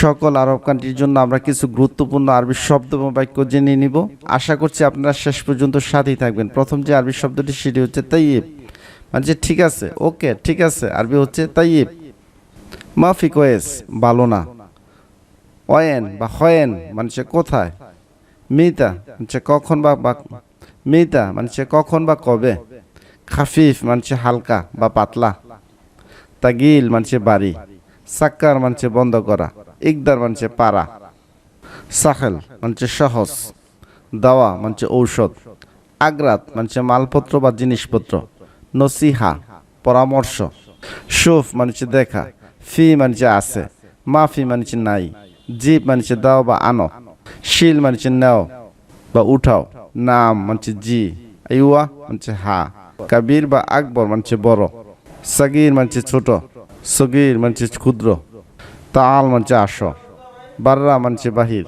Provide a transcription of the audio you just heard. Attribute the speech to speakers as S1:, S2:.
S1: সকল আরব কান্ট্রির জন্য আমরা কিছু গুরুত্বপূর্ণ আরবি শব্দ এবং বাক্য জেনে নিব। আশা করছি আপনারা শেষ পর্যন্ত সাথেই থাকবেন। প্রথম যে আরবি শব্দটি, সেটি হচ্ছে তাইয়েব মানে ঠিক আছে, ওকে, ঠিক আছে, আরবি হচ্ছে তাইয়েব মাফি কোয়েস, ভালো না। অয়েন বা হয়েন মানে সে কোথায়? মিতা মানে কখন বা মিতা মানে সে কখন বা কবে? খাফিফ মানে হালকা বা পাতলা। তাগিল মানে বাড়ি। সাক্কার মানে বন্ধ করা। ইকদার মানে পারা। সাহেল মানে সহজ। দাওয়া মানে ঔষধ। আগ্রাত মানে মালপত্র বা জিনিসপত্র। নসিহা, পরামর্শ। সুফ মানে দেখা। ফি মানে আছে। মাফি মানে নাই। জিপ মানে দাও বা আনো। শিল মানে নেও বা উঠাও। নাম মানে জি। আইওয়া মানে হা। কাবির বা আকবর মানে বড়। সাগির মানে ছোট। সগির মানে ক্ষুদ্র। তাল মানছে আস। বাররা মানছে বাহির।